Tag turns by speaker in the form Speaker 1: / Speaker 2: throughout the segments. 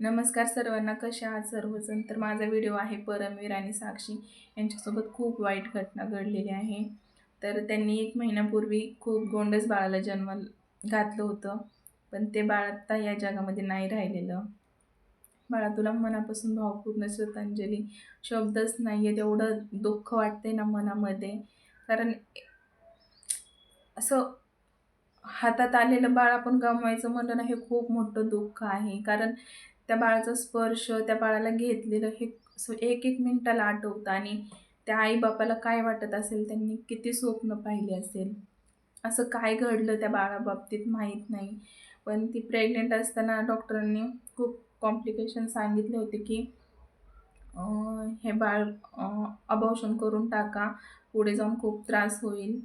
Speaker 1: नमस्कार सर्वांना कशा आहात सर्वजण? तर माझा व्हिडिओ आहे परमवीर आणि साक्षी. यांच्यासोबत खूप वाईट घटना घडलेली आहे. तर त्यांनी एक महिन्यापूर्वी खूप गोंडस बाळाला जन्म घातलं होतं पण ते बाळ आत्ता या जगामध्ये नाही राहिलेलं. बाळा तुला मनापासून भावपूर्ण श्रद्धांजली. शब्दच नाही आहे तेवढं दुःख वाटते ना मनामध्ये. कारण असं हातात आलेलं बाळ आपण गमवायचं म्हणलं ना हे खूप मोठं दुःख आहे. कारण त्या बाळाचा स्पर्श त्या बाळाला घेतलेलं हे एक एक मिनिटाला आठवतं आणि त्या आईबापाला काय वाटत असेल त्यांनी किती स्वप्न पाहिले असेल? असं काय घडलं त्या बाळाबाबतीत माहीत नाही. पण ती प्रेग्नेंट असताना डॉक्टरांनी खूप कॉम्प्लिकेशन सांगितले होते की हे बाळ अबॉर्शन करून टाका पुढे जाऊन खूप त्रास होईल.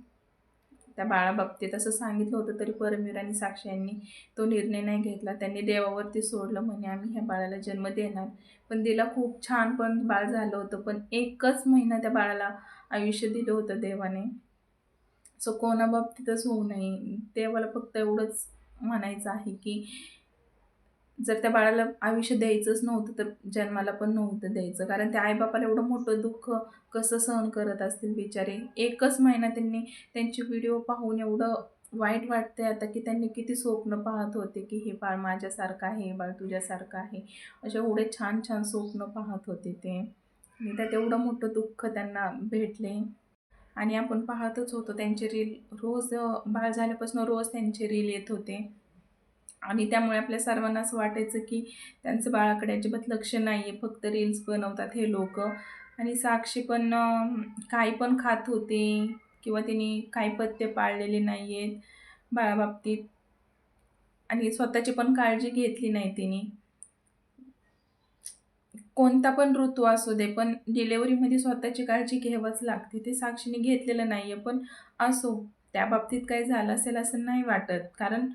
Speaker 1: त्या बाळाबाबतीत असं सांगितलं होतं तरी परमवीर आणि साक्षी यांनी तो निर्णय नाही घेतला. त्यांनी देवावरती सोडलं म्हणे आम्ही ह्या बाळाला जन्म देणार. पण तिला खूप छान पण बाळ झालं होतं. पण एकच महिना त्या बाळाला आयुष्य दिलं होतं देवाने. सो कोणाबाबतीतच होऊ नये. देवाला फक्त एवढंच म्हणायचं आहे की जर त्या बाळाला आयुष्य द्यायचंच नव्हतं तर जन्माला पण नव्हतं द्यायचं. कारण त्या आईबापाला एवढं मोठं दुःख कसं सहन करत असतील बिचारे? एकच महिना त्यांनी त्यांचे व्हिडिओ पाहून एवढं वाईट वाटते आता की त्यांनी किती स्वप्न पाहत होते की हे बाळ माझ्यासारखं आहे हे बाळ तुझ्यासारखं आहे. असे एवढे छान छान स्वप्न पाहत होते ते. आणि त्यात एवढं मोठं दुःख त्यांना भेटले. आणि आपण पाहतच होतो त्यांचे रील रोज बाळ झाल्यापासून रोज त्यांचे रील येत होते. आणि त्यामुळे आपल्या सर्वांना असं वाटायचं की त्यांचं बाळाकडे अजिबात लक्ष नाही आहे फक्त रील्स बनवतात हे लोक. आणि साक्षी पण काही पण खात होते किंवा तिने काही पथ्य पाळलेले नाही आहेत बाळाबाबतीत. आणि स्वतःची पण काळजी घेतली नाही तिने. कोणता पण ऋतू असू दे पण डिलेवरीमध्ये स्वतःची काळजी घ्यावंच लागते. ते साक्षीने घेतलेलं नाही आहे पण असो त्या बाबतीत काही झालं असेल असं नाही वाटत. कारण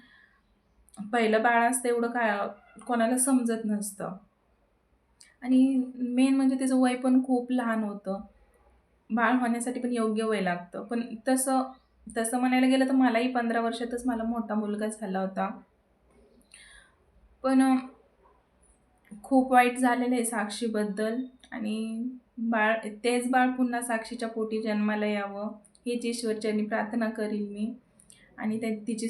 Speaker 1: पहिलं बाळ असतं एवढं काय कोणाला समजत नसतं. आणि मेन म्हणजे त्याचं वय पण खूप लहान होतं. बाळ होण्यासाठी पण योग्य वय लागतं. पण तसं तसं म्हणायला गेलं तर मलाही पंधरा वर्षातच मला मोठा मुलगा झाला होता. पण खूप वाईट झालेलं आहे साक्षीबद्दल. आणि बाळ तेच बाळ पुन्हा साक्षीच्या पोटी जन्माला यावं हीच ईश्वरच्यांनी प्रार्थना करील मी. आणि त्या तिची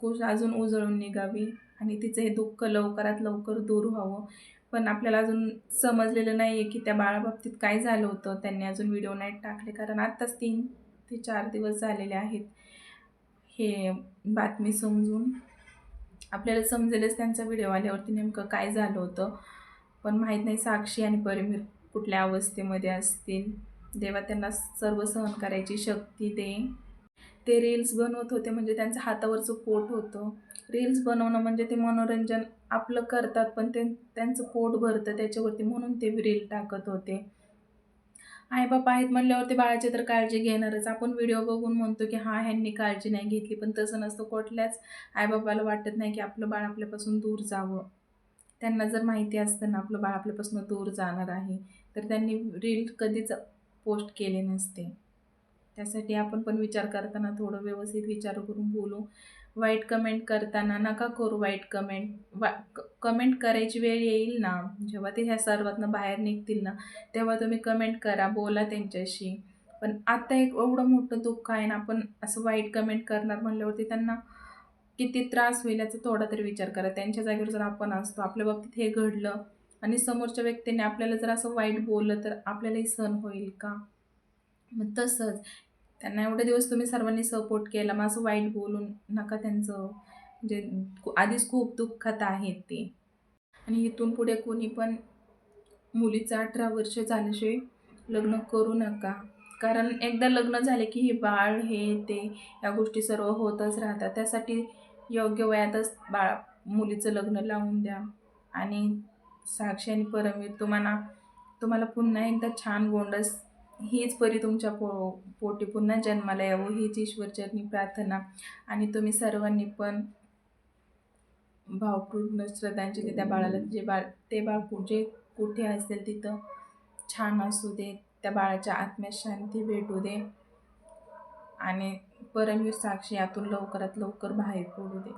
Speaker 1: कुश अजून उजळून निघावी आणि तिचं हे दुःख लवकरात लवकर दूर व्हावं. पण आपल्याला अजून समजलेलं नाही आहे की त्या बाळाबाबतीत काय झालं होतं. त्यांनी अजून व्हिडिओ नाही टाकले. कारण आत्ताच तीन ते चार दिवस झालेले आहेत. हे बातमी समजून आपल्याला समजेलच त्यांचा व्हिडिओ आल्यावरती नेमकं काय झालं होतं. पण माहीत नाही साक्षी आणि परिमीर कुठल्या अवस्थेमध्ये असतील. देवा त्यांना सर्व सहन करायची शक्ती दे. ते रील्स बनवत होते म्हणजे त्यांचं हातावरचं पोट होतं. रील्स बनवणं म्हणजे ते मनोरंजन आपलं करतात पण ते त्यांचं पोट भरतं त्याच्यावरती म्हणून ते रील टाकत होते. आईबाप आहेत म्हणल्यावर ते बाळाची तर काळजी घेणारच. आपण व्हिडिओ बघून म्हणतो की हा ह्यांनी काळजी नाही घेतली. पण तसं नसतं. कुठल्याच आईबापाला वाटत नाही की आपलं बाळ आपल्यापासून दूर जावं. त्यांना जर माहिती असतं ना आपलं बाळ आपल्यापासून दूर जाणार आहे तर त्यांनी रील कधीच पोस्ट केले नसते. त्यासाठी आपण पण विचार करताना थोडं व्यवस्थित विचार करून बोलू. वाईट कमेंट करताना नका करू वाईट कमेंट वा कमेंट करायची वेळ येईल ना? जेव्हा ते ह्या सर्वातनं बाहेर निघतील ना तेव्हा तुम्ही कमेंट करा बोला त्यांच्याशी. पण आत्ता एक एवढं मोठं दुःख आहे ना आपण असं वाईट कमेंट करणार म्हणल्यावरती त्यांना किती त्रास होईल याचा थोडा तरी विचार करा. त्यांच्या जागेवर जर आपण असतो आपल्या बाबतीत हे घडलं आणि समोरच्या व्यक्तीने आपल्याला जर असं वाईट बोललं तर आपल्यालाही सहन होईल का? मग तसंच. त्यांना एवढे दिवस तुम्ही सर्वांनी सपोर्ट केला. मग असं वाईट बोलून नका त्यांचं. म्हणजे आधीच खूप दुःखात आहेत ते. आणि इथून पुढे कोणी पण मुलीचं अठरा वर्ष झाल्याशिवाय लग्न करू नका. कारण एकदा लग्न झाले की हे बाळ हे ते या गोष्टी सर्व होतच राहतात. त्यासाठी योग्य वयातच बाळ मुलीचं लग्न लावून द्या. आणि साक्षी आणि परमवीर तुम्हाला तुम्हाला पुन्हा एकदा छान गोंडस हीच परी तुमच्या पो पोटी पुन्हा जन्माला यावं हीच ईश्वरचरणी प्रार्थना. आणि तुम्ही सर्वांनी पण भावपूर्ण श्रद्धांजली त्या बाळाला. जे बाळ ते बाळ जे कुठे असेल तिथं छान असू दे त्या बाळाच्या आत्म्यात शांती भेटू दे. आणि परमवीर साक्षी यातून लवकरात लवकर बाहेर पडू दे.